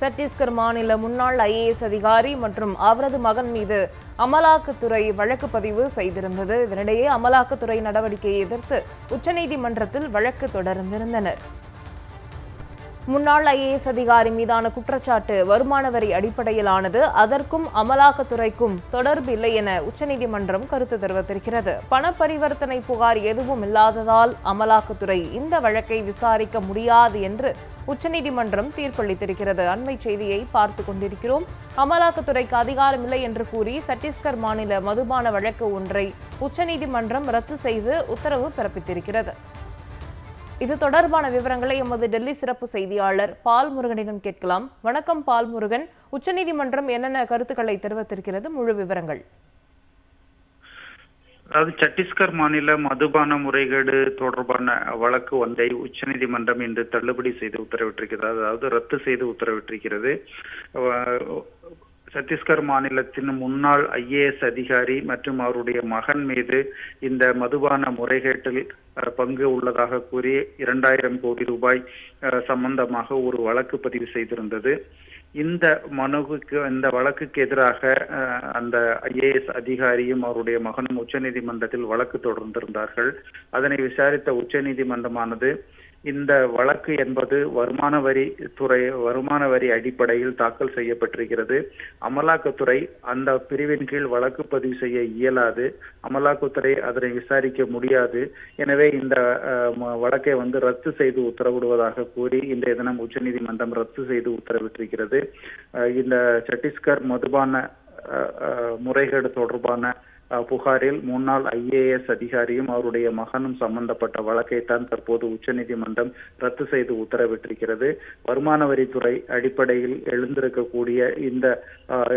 சத்தீஸ்கர் மாநில முன்னாள் ஐஏஎஸ் அதிகாரி மற்றும் அவரது மகன் மீது அமலாக்கத்துறை வழக்கு பதிவு செய்திருந்தது. இதனிடையே அமலாக்கத்துறை நடவடிக்கையை எதிர்த்து உச்சநீதிமன்றத்தில் வழக்கு தொடர்ந்திருந்தனர். முன்னாள் ஐஏஎஸ் அதிகாரி மீதான குற்றச்சாட்டு வருமான வரி அடிப்படையிலானது. அதற்கும் அமலாக்கத்துறைக்கும் தொடர்பு இல்லை என உச்சநீதிமன்றம் கருத்து தெரிவித்திருக்கிறது. பண பரிவர்த்தனை புகார் எதுவும் இல்லாததால் அமலாக்கத்துறை இந்த வழக்கை விசாரிக்க முடியாது என்று உச்சநீதிமன்றம் தீர்ப்பளித்திருக்கிறது. அண்மை செய்தியை பார்த்து கொண்டிருக்கிறோம். அமலாக்கத்துறைக்கு அதிகாரம் இல்லை என்று கூறி சத்தீஸ்கர் மாநில மதுபான வழக்கு ஒன்றை உச்சநீதிமன்றம் ரத்து செய்து உத்தரவு பிறப்பித்திருக்கிறது. இது தொடர்பான விவரங்களை எமது டெல்லி சிறப்பு செய்தியாளர் பால் முருகனிடம் கேட்கலாம். வணக்கம் பால் முருகன். உச்சநீதிமன்றம் என்னென்ன கருத்துக்களை தெரிவித்திருக்கிறது? முழு விவரங்கள். அதாவது சத்தீஸ்கர் மாநில மதுபான முறைகேடு தொடர்பான வழக்கு ஒன்றை உச்சநீதிமன்றம் இன்று தள்ளுபடி செய்து உத்தரவிட்டிருக்கிறது. அதாவது ரத்து செய்து உத்தரவிட்டிருக்கிறது. சத்தீஸ்கர் மாநிலத்தின் முன்னாள் ஐஏஎஸ் அதிகாரி மற்றும் அவருடைய மகன் மீது இந்த மதுபான முறைகேட்டில் பங்கு உள்ளதாக கூறி இரண்டாயிரம் கோடி ரூபாய் அஹ், சம்பந்தமாக ஒரு வழக்கு பதிவு செய்திருந்தது. இந்த மனுவுக்கு இந்த வழக்குக்கு எதிராக அஹ், அந்த ஐஏஎஸ் அதிகாரியும் அவருடைய மகனும் உச்சநீதிமன்றத்தில் வழக்கு தொடர்ந்திருந்தார்கள். அதனை விசாரித்த உச்சநீதிமன்றமானது இந்த வழக்கு என்பது வருமான வரி துறை வருமான வரி அடிப்படையில் தாக்கல் செய்யப்பட்டிருக்கிறது. அமலாக்கத்துறை அந்த பிரிவின் கீழ் வழக்கு பதிவு செய்ய இயலாது. அமலாக்கத்துறை அதனை விசாரிக்க முடியாது. எனவே இந்த வழக்கை வந்து ரத்து செய்து உத்தரவிடுவதாக கூறி இன்றைய தினம் உச்சநீதிமன்றம் ரத்து செய்து உத்தரவிட்டிருக்கிறது. இந்த சத்தீஸ்கர் மதுபான அஹ், முறைகேடு தொடர்பான புகாரில் முன்னாள் ஐஏஎஸ் அதிகாரியும் அவருடைய மகனும் சம்பந்தப்பட்ட வழக்கை தான் தற்போது உச்சநீதிமன்றம் ரத்து செய்து உத்தரவிட்டிருக்கிறது. வருமான வரித்துறை அடிப்படையில் எழுந்திருக்கக்கூடிய இந்த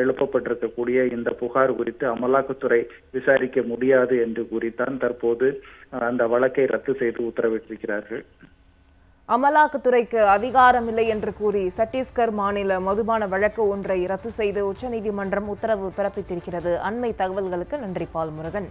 எழுப்பப்பட்டிருக்கக்கூடிய இந்த புகார் குறித்து அமலாக்கத்துறை விசாரிக்க முடியாது என்று கூறித்தான் தற்போது அந்த வழக்கை ரத்து செய்து உத்தரவிட்டிருக்கிறார்கள். அமலாக்கத்துறைக்கு அதிகாரம் இல்லை என்று கூறி சத்தீஸ்கர் மாநில மதுபான வழக்கு ஒன்றை ரத்து செய்து உச்சநீதிமன்றம் உத்தரவு பிறப்பித்திருக்கிறது. அண்மை தகவல்களுக்கு நன்றி பால் முருகன்